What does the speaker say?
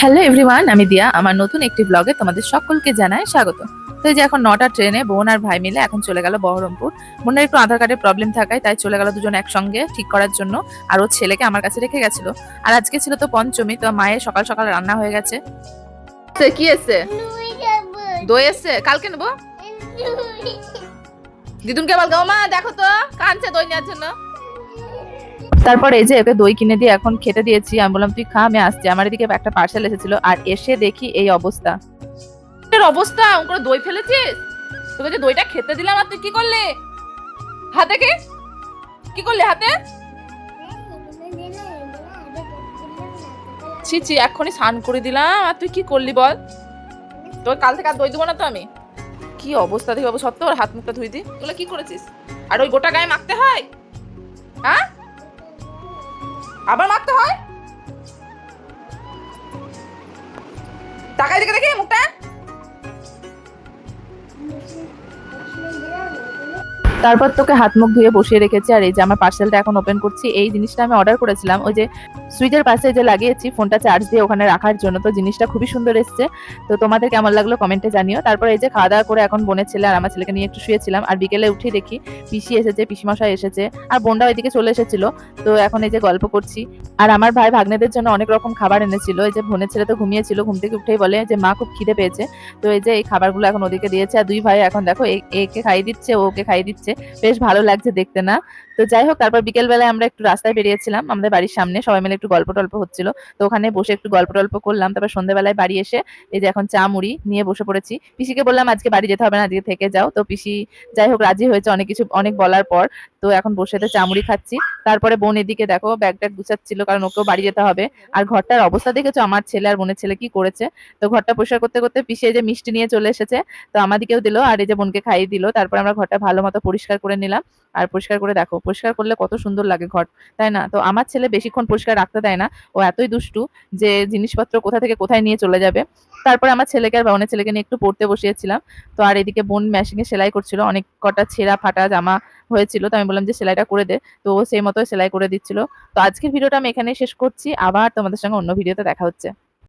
Hello everyone আমি দিয়া। আমার নতুন একটি ব্লগে তোমাদের সকলকে জানাই স্বাগত। তো এই যে এখন নটা ট্রেনে বোন আর ভাই মিলে এখন চলে গেল বহরমপুর। বোনের একটু আধার কার্ডের প্রবলেম থাকায় তাই চলে গেল দুজন একসঙ্গে ঠিক করার জন্য। আর ওর ছেলেকে আমার কাছে রেখে গেছিল। আর আজকে ছিল তো পঞ্চমী তো মায়ের সকাল সকাল রান্না হয়ে গেছে। কি এসছে দই এসছে কালকে নেব? দিদুনকে বল গো মা দেখো তো কানছে দই নেওয়ার জন্য। তারপর এই যে ওকে দই কিনে দিয়ে এখন খেতে দিয়েছি, আমি বললাম, তুই খা, আমি আসছি। আমার এদিকে একটা পার্সেল এসেছিল, আর এসে দেখি এই অবস্থা। অবস্থা? করে দই ফেলেছিস? তোকে যে দইটা খেতে দিলাম, আর তুই কি করলে? হাতে কি? কি করলি হাতে? ছি ছি, এক্ষুনি স্নান করে দিলাম, আর তুই কি করলি বল? তোর কাল থেকে আর দই দেবো না তো আমি। কি অবস্থা দেখি বাবু, সত্য? ওর হাত মুখটা ধুই দি। তোলা কি করেছিস? আর ওই গোটা গায়ে মাখতে হয়? হ্যাঁ? আবার মারতে হয়? টাকা দিকে দেখি মুখটা। তারপর তোকে হাত মুখ ধুয়ে বসিয়ে রেখেছি আর এই যে আমার পার্সেলটা এখন ওপেন করছি, এই জিনিসটা আমি অর্ডার করেছিলাম। ওই যে সুইচের পাশে যে লাগিয়েছি ফোনটা চার্জ দিয়ে ওখানে রাখার জন্য। তো জিনিসটা খুবই সুন্দর এসছে। তো তোমাদের কেমন লাগল কমেন্টে জানিও। তারপর এই যে খাওয়া দাওয়া করে এখন বোনের ছেলে আর আমার ছেলেকে নিয়ে একটু শুয়েছিলাম। আর বিকেলে উঠে দেখি পিসি এসেছে, পিসিমশাই এসেছে। আর বোনটা ওইদিকে চলে এসেছিল। তো এখন এই যে গল্প করছি। আর আমার ভাই ভাগ্নেদের জন্য অনেক রকম খাবার এনেছিল। এই যে বোনের ছেলে তো ঘুমিয়েছিল, ঘুম থেকে উঠেই বলে যে, মা খুব খিদে পেয়েছে। তো এই যে এই খাবারগুলো এখন ওদিকে দিয়েছে। আর দুই ভাই এখন দেখো একে খাইয়ে দিচ্ছে ওকে খাইয়ে দিচ্ছে। বেশ ভালো লাগছে দেখতে না। তো যাই হোক, তারপর বিকেল বেলায় আমরা একটু রাস্তায় বেরিয়েছিলাম, আমাদের বাড়ির সামনে। সবাই মিলে একটু গল্প টল্প হচ্ছিল। তো ওখানে বসে একটু গল্প টল্প করলাম। তারপর সন্ধ্যেবেলায় বাড়ি এসে এই যে এখন চা মুড়ি নিয়ে বসে পড়েছি। পিসিকে বললাম, আজকে বাড়ি যেতে হবে না, আজকে থেকে যাও। তো পিসি যাই হোক, রাজি হয়েছে অনেক কিছু, অনেক বলার পর। তো এখন বসে চা মুড়ি খাচ্ছি। তারপরে বোন এদিকে দেখো ব্যাগ ট্যাগ গুছাচ্ছিল, কারণ ওকেও বাড়ি যেতে হবে। আর ঘরটার অবস্থা দেখেছ? আমার ছেলে আর বোনের ছেলে কি করেছে? তো ঘরটা পরিষ্কার করতে করতে পিসি এই যে মিষ্টি নিয়ে চলে এসেছে। তো আমাদেরকেও দিল, আর এই যে বোনকে খাইয়ে দিল। তারপর আমরা ঘরটা ভালো মতো পরিষ্কার করে নিলাম। আর পরিষ্কার করে দেখো, পরিষ্কার করলে কত সুন্দর লাগে ঘর তাই না? তো আমার ছেলে বেশিক্ষণ পরিষ্কার রাখতে দেয় না। ও এতই দুষ্টু যে জিনিসপত্র কোথা থেকে কোথায় নিয়ে চলে যাবে। তারপরে আমার ছেলেকে আর বোনের ছেলেকে নিয়ে একটু পড়তে বসিয়েছিলাম। তো আর এদিকে বোন মেশিনে সেলাই করছিল। অনেক কটা ছেঁড়া ফাটা জামা হয়েছিল। তো আমি বললাম যে সেলাইটা করে দে। তো সেই মতো সেলাই করে দিচ্ছিল। তো আজকের ভিডিওটা আমি এখানে শেষ করছি। আবার তোমাদের সঙ্গে অন্য ভিডিওতে দেখা হচ্ছে।